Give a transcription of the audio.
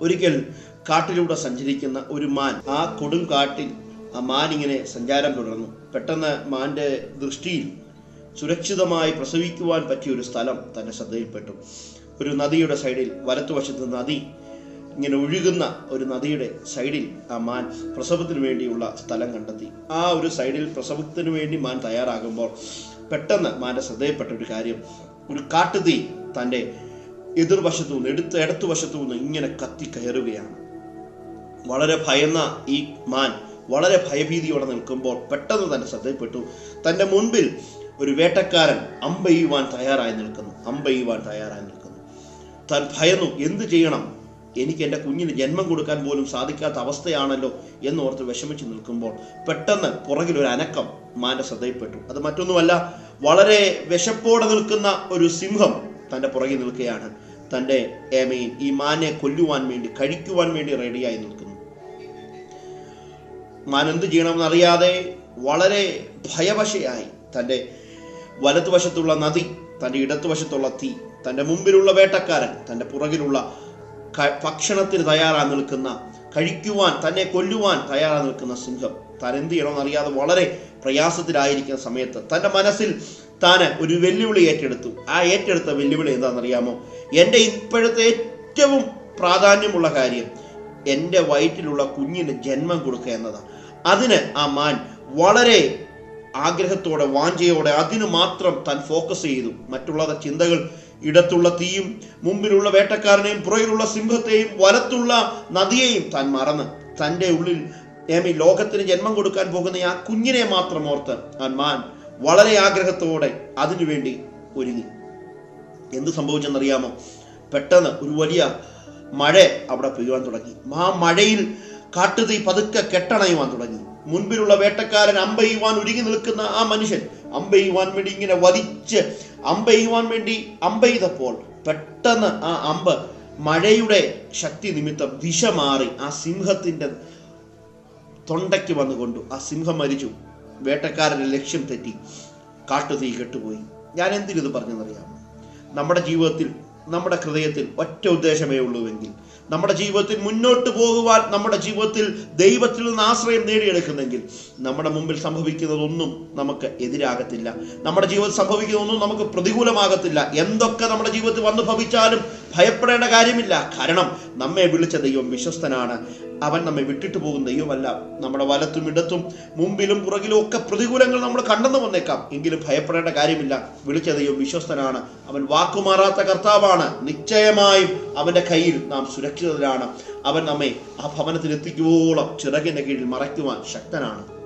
ഒരിക്കൽ കാട്ടിലൂടെ സഞ്ചരിക്കുന്ന ഒരു മാൻ ആ കൊടും കാട്ടിൽ ആ മാൻ ഇങ്ങനെ സഞ്ചാരം തുടർന്നു. പെട്ടെന്ന് മാന്റെ ദൃഷ്ടിയിൽ സുരക്ഷിതമായി പ്രസവിക്കുവാൻ പറ്റിയ ഒരു സ്ഥലം തന്റെ ശ്രദ്ധയിൽപ്പെട്ടു. ഒരു നദിയുടെ സൈഡിൽ വലത്തുവശത്ത് നദി ഇങ്ങനെ ഒഴുകുന്ന ഒരു നദിയുടെ സൈഡിൽ ആ മാൻ പ്രസവത്തിന് വേണ്ടിയുള്ള സ്ഥലം കണ്ടെത്തി. ആ ഒരു സൈഡിൽ പ്രസവത്തിന് വേണ്ടി മാൻ തയ്യാറാകുമ്പോൾ പെട്ടെന്ന് മാന്റെ ശ്രദ്ധയിൽപ്പെട്ട ഒരു കാര്യം. ഒരു കാട്ടുതീ തന്റെ എതിർവശത്തു നിന്ന് എടുത്ത ഇടത്തുവശത്തു നിന്ന് ഇങ്ങനെ കത്തി കയറുകയാണ്. വളരെ ഭയന്ന ഈ മാൻ വളരെ ഭയഭീതിയോടെ നിൽക്കുമ്പോൾ പെട്ടെന്ന് തന്നെ ശ്രദ്ധയിൽപ്പെട്ടു. തന്റെ മുൻപിൽ ഒരു വേട്ടക്കാരൻ അമ്പെയ്യുവാൻ തയ്യാറായി നിൽക്കുന്നു. അമ്പെയ്യുവാൻ തയ്യാറായി നിൽക്കുന്നു. താൻ ഭയന്നു എന്ത് ചെയ്യണം? എനിക്ക് എന്റെ കുഞ്ഞിന് ജന്മം കൊടുക്കാൻ പോലും സാധിക്കാത്ത അവസ്ഥയാണല്ലോ എന്ന് ഓർത്ത് വിഷമിച്ച് നിൽക്കുമ്പോൾ പെട്ടെന്ന് പുറകിൽ ഒരു അനക്കം മാന്റെ ശ്രദ്ധയിൽപ്പെട്ടു. അത് മറ്റൊന്നുമല്ല വളരെ വിശപ്പോടെ നിൽക്കുന്ന ഒരു സിംഹം തന്റെ പുറകിൽ നിൽക്കുകയാണ്. തന്റെ ഏമീൻ ഈ മാനെ കൊല്ലുവാൻ വേണ്ടി കഴിക്കുവാൻ വേണ്ടി റെഡിയായി നിൽക്കുന്നു. മാൻ എന്ത് ചെയ്യണമെന്ന് അറിയാതെ വളരെ ഭയവശയായി തന്റെ വലതുവശത്തുള്ള നദി തന്റെ ഇടതുവശത്തുള്ള തീ തന്റെ മുമ്പിലുള്ള വേട്ടക്കാരൻ തന്റെ പുറകിലുള്ള ഭക്ഷണത്തിന് തയ്യാറായി നിൽക്കുന്ന കഴിക്കുവാൻ തന്നെ കൊല്ലുവാൻ തയ്യാറായി നിൽക്കുന്ന സിംഹം. താൻ എന്ത് ചെയ്യണമെന്ന് അറിയാതെ വളരെ പ്രയാസത്തിലായിരിക്കുന്ന സമയത്ത് തന്റെ മനസ്സിൽ താൻ ഒരു വെല്ലുവിളി ഏറ്റെടുത്തു. ആ ഏറ്റെടുത്ത വെല്ലുവിളി എന്താണെന്നറിയാമോ? എന്റെ ഇപ്പോഴത്തെ ഏറ്റവും പ്രാധാന്യമുള്ള കാര്യം എന്റെ വയറ്റിലുള്ള കുഞ്ഞിന് ജന്മം കൊടുക്കുക എന്നതാണ്. അതിന് ആ മാൻ വളരെ ആഗ്രഹത്തോടെ വാഞ്ചയോടെ അതിനു മാത്രം താൻ ഫോക്കസ് ചെയ്തു. മറ്റുള്ള ചിന്തകൾ ഇടത്തുള്ള തീയും മുമ്പിലുള്ള വേട്ടക്കാരനെയും പുറകിലുള്ള സിംഹത്തെയും വലത്തുള്ള നദിയെയും താൻ മറന്ന് തന്റെ ഉള്ളിൽ ഏമി ലോകത്തിന് ജന്മം കൊടുക്കാൻ പോകുന്ന ആ കുഞ്ഞിനെ മാത്രം ഓർത്ത് ആ മാൻ വളരെ ആഗ്രഹത്തോടെ അതിനുവേണ്ടി ഒരുങ്ങി. എന്ത് സംഭവിച്ചെന്നറിയാമോ? പെട്ടെന്ന് ഒരു വലിയ മഴ അവിടെ പെയ്യുവാൻ തുടങ്ങി. ആ മഴയിൽ കാട്ടുതീ പതുക്കെ കെട്ടണയുവാൻ തുടങ്ങി. മുൻപിലുള്ള വേട്ടക്കാരൻ അമ്പെയ്യുവാൻ ഒരുങ്ങി നിൽക്കുന്ന ആ മനുഷ്യൻ അമ്പെയ്യുവാൻ വേണ്ടി ഇങ്ങനെ വലിച്ച് അമ്പെയ്യുവാൻ വേണ്ടി അമ്പെയ്തപ്പോൾ പെട്ടെന്ന് ആ അമ്പ് മഴയുടെ ശക്തി നിമിത്തം ദിശ മാറി ആ സിംഹത്തിന്റെ തൊണ്ടയ്ക്ക് വന്നുകൊണ്ടു. ആ സിംഹം മരിച്ചു. വേട്ടക്കാരന്റെ ലക്ഷ്യം തെറ്റി. കാട്ടുതീ കെട്ടുപോയി. ഞാൻ എന്തിനിത് പറഞ്ഞെന്നറിയാമോ? നമ്മുടെ ജീവിതത്തിൽ നമ്മുടെ ഹൃദയത്തിൽ ഒറ്റ ഉദ്ദേശമേ ഉള്ളൂവെങ്കിൽ നമ്മുടെ ജീവിതത്തിൽ മുന്നോട്ട് പോകുവാൻ നമ്മുടെ ജീവിതത്തിൽ ദൈവത്തിൽ നിന്ന് ആശ്രയം നേടിയെടുക്കുന്നെങ്കിൽ നമ്മുടെ മുമ്പിൽ സംഭവിക്കുന്നതൊന്നും നമുക്ക് എതിരാകത്തില്ല. നമ്മുടെ ജീവിതത്തിൽ സംഭവിക്കുന്നതൊന്നും നമുക്ക് പ്രതികൂലമാകത്തില്ല. എന്തൊക്കെ നമ്മുടെ ജീവിതത്തിൽ വന്നു ഭവിച്ചാലും ഭയപ്പെടേണ്ട കാര്യമില്ല. കാരണം നമ്മെ വിളിച്ച ദൈവം വിശ്വസ്തനാണ്. അവൻ നമ്മെ വിട്ടിട്ട് പോകുന്ന ദൈവമല്ല. നമ്മുടെ വലത്തും ഇടത്തും മുമ്പിലും പുറകിലും ഒക്കെ പ്രതികൂലങ്ങൾ നമ്മൾ കണ്ടെന്ന് വന്നേക്കാം. എങ്കിലും ഭയപ്പെടേണ്ട കാര്യമില്ല. വിളിച്ച ദൈവം വിശ്വസ്തനാണ്. അവൻ വാക്കുമാറാത്ത കർത്താവാണ്. നിശ്ചയമായും അവന്റെ കയ്യിൽ നാം സുരക്ഷിതരാണ്. അവൻ നമ്മെ ആ ഭവനത്തിൽ എത്തിക്കുവോളം ചിറകിന്റെ കീഴിൽ മറയ്ക്കുവാൻ ശക്തനാണ്.